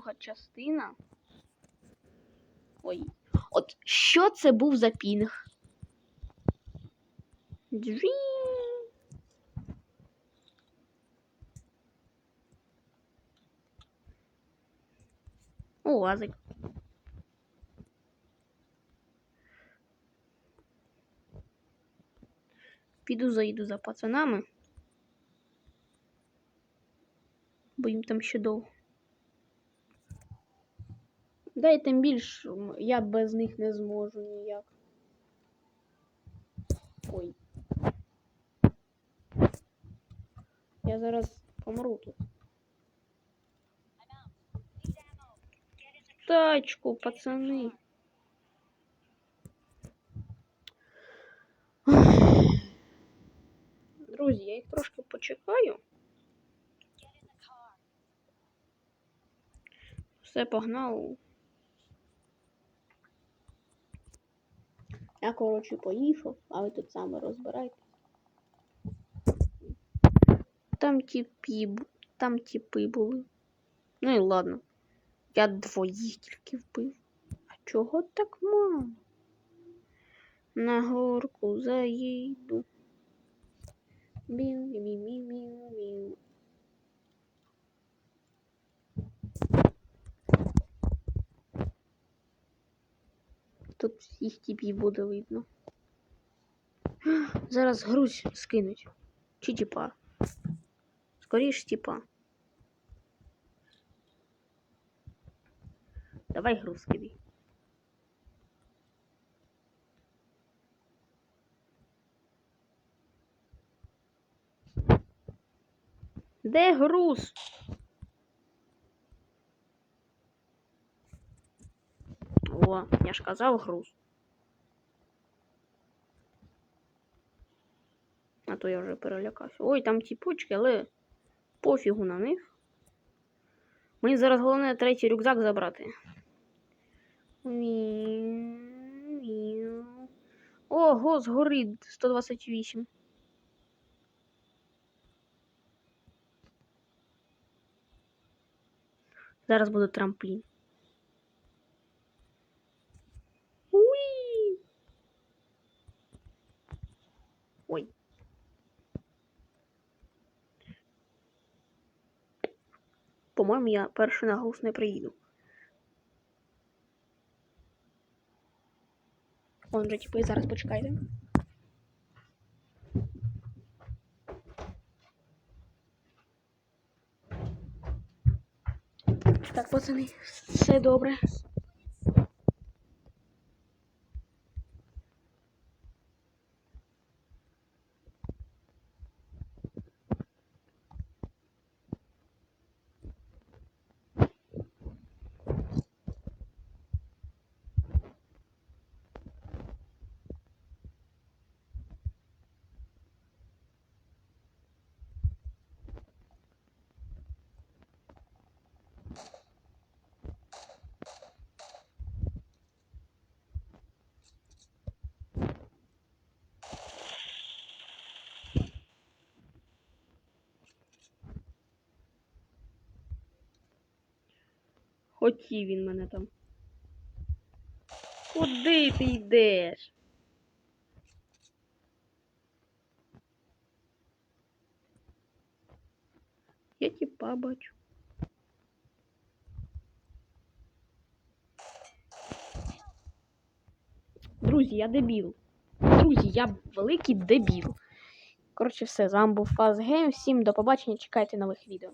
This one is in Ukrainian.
друга частина. Ой. От що це був за пінг? Джві. О, лазик. Піду заїду за пацанами. Бо їм там ще довго. Да і тим більш я без них не зможу ніяк. Ой. Я зараз помру тут. Тачку, пацани. Друзі, я їх трошки почекаю. Все погнав. Я, коротше, поїхав, а ви тут саме розбирайте. Там тіпі, там тіпи були. Ну і ладно. Я двоїх тільки вбив. А чого так мало? На горку заїду. Біу, Тут всіх тіпів буде видно. Зараз груз скинуть. Чи тіпа? Скоріш тіпа. Давай груз скидай. Де груз? О, я ж казав груз. А то я вже перелякався. Ой, там ті почки, але пофігу на них. Мені зараз головне третій рюкзак забрати. Ого, згорить 128. Зараз буде трамплін. Ой. По-моєму, я перший на груз не приїду. Он же, типу, зараз почекайте. Так, пацани, все добре. Хотів він мене там. Куди ти йдеш? Я тіпа бачу. Друзі, я дебіл. Друзі, я великий дебіл. Коротше, все, з вами був Фазгейм. Всім до побачення, чекайте нових відео.